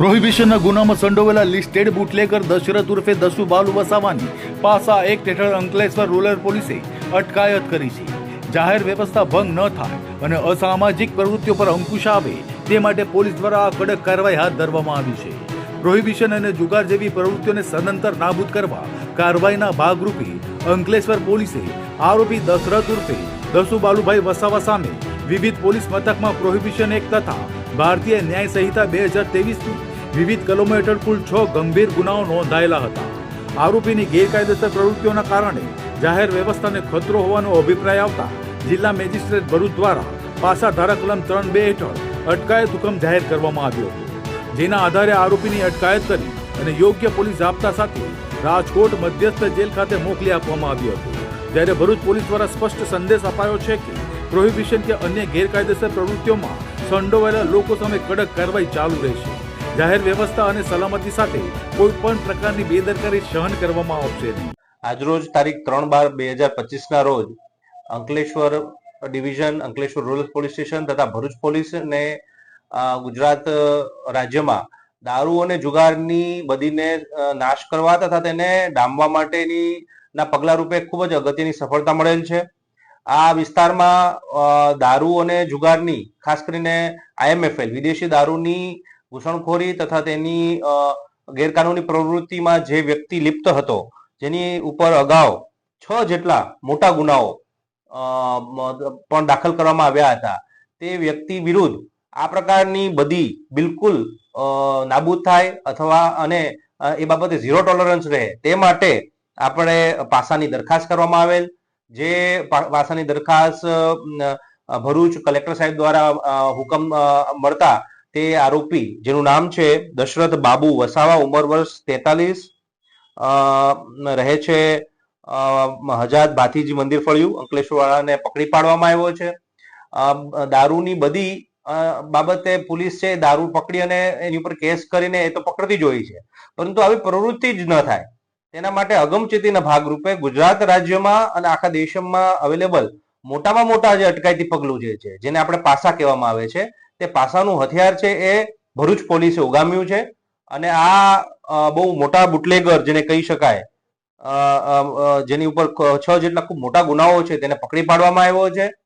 પ્રોહિબિશનના ગુનામાં સંડોવેલા listed bootlegger Dasharath ઉર્ફે દસુ બાલુ વસાવાની પાસા એક્ટ હેઠળ અંકલેશ્વર રૂરલ પોલીસે અટકાયત કરી છે. જાહેર વ્યવસ્થા ભંગ ન થાય અને અસામાજિક પ્રવૃત્તિઓ પર અંકુશ આવે તે માટે પોલીસ દ્વારા આ કડક કાર્યવાહી હાથ ધરવામાં આવી છે. પ્રોહિબિશન અને જુગાર જેવી પ્રવૃત્તિઓને સદંતર નાબૂદ કરવા કાર્યવાહીના ભાગરૂપે અંકલેશ્વર પોલીસે આરોપી દશરથ ઉર્ફે દસુ બાલુભાઈ વસાવા સામે વિવિધ પોલીસ મથકમાં પ્રોહિબિશન એક્ટ તથા ભારતીય ન્યાય સંહિતા બે હજાર તેવીસની વિવિધ કલમો હેઠળ કુલ છ ગંભીર ગુનાઓ નોંધાયેલા હતા. આરોપીની ગેરકાયદેસર પ્રવૃત્તિઓના કારણે જાહેર વ્યવસ્થાને ખતરો હોવાનો અભિપ્રાય આવતા જિલ્લા મેજિસ્ટ્રેટ ભરૂચ દ્વારા પાસા ધારા કલમ ત્રણ બે હેઠળ અટકાયત હુકમ જાહેર કરવામાં આવ્યો. હતો જેના આધારે આરોપીની અટકાયત કરી અને યોગ્ય પોલીસ જાપ્તા સાથે રાજકોટ મધ્યસ્થ જેલ ખાતે મોકલી આપવામાં આવ્યો હતો. જ્યારે ભરૂચ પોલીસ દ્વારા સ્પષ્ટ સંદેશ અપાયો છે કે પ્રોહિબિશન કે અન્ય ગેરકાયદેસર પ્રવૃત્તિઓમાં સંડોવાયેલા લોકો સામે કડક કાર્યવાહી ચાલુ રહેશે. જાહેર વ્યવસ્થા અને સલામતી સાથે કોઈ પણ પ્રકારની બેદરકારી સહન કરવામાં આવશે આજરોજ તારીખ ત્રણ બાર બે હજાર પચીસના રોજ Ankleshwar division, Ankleshwar rural police station તથા ભરૂચ પોલીસને ગુજરાત રાજ્યમાં દારૂ અને જુગારની બદીને નાશ કરવા તથા તેને ડામવા માટેની ના પગલા રૂપે ખૂબ જ અગત્યની સફળતા મળેલ છે. આ વિસ્તારમાં દારૂ અને જુગારની, ખાસ કરીને આઈએમએફએલ વિદેશી દારૂની ઘૂસણખોરી તથા તેની ગેરકાનૂની પ્રવૃત્તિમાં જે વ્યક્તિ લિપ્ત હતો, જેની ઉપર અગાઉ છ જેટલા મોટા ગુનાઓ પણ દાખલ કરવામાં આવ્યા હતા. તે વ્યક્તિ વિરુદ્ધ આ પ્રકારની બધી બિલકુલ નાબૂદ થાય અથવા અને એ બાબતે ઝીરો ટોલરન્સ રહે તે માટે આપણે પાસાની દરખાસ્ત કરવામાં આવેલ. જે વાસાની દરખાસ્ત ભરૂચ કલેક્ટર સાહેબ દ્વારા હુકમ મળતા તે આરોપી, જેનું નામ છે દશરથ બાબુ વસાવા, ઉંમર વર્ષ તેતાલીસ રહે છે હજાદ ભાતીજી મંદિર ફળ્યું, અંકલેશ્વરવાળાને પકડી પાડવામાં આવ્યો છે. દારૂની બધી બાબતે પોલીસ છે દારૂ પકડી અને એની ઉપર કેસ કરીને એ તો પકડતી જ હોય છે. પરંતુ આવી પ્રવૃત્તિ જ ન થાય. તેના માટે અગમચેતીના ભાગરૂપે ગુજરાત રાજ્યમાં અને આખા દેશમાં અવેલેબલ મોટામાં મોટા જે અટકાયતી પગલું જે છે, જેને આપણે પાસા કહેવામાં આવે છે, તે પાસાનું હથિયાર છે એ ભરૂચ પોલીસે ઉગામ્યું છે અને આ બહુ મોટા બુટલેગર જેને કહી શકાય જેની ઉપર છ જેટલા ખૂબ મોટા ગુનાઓ છે તેને પકડી પાડવામાં આવ્યો છે.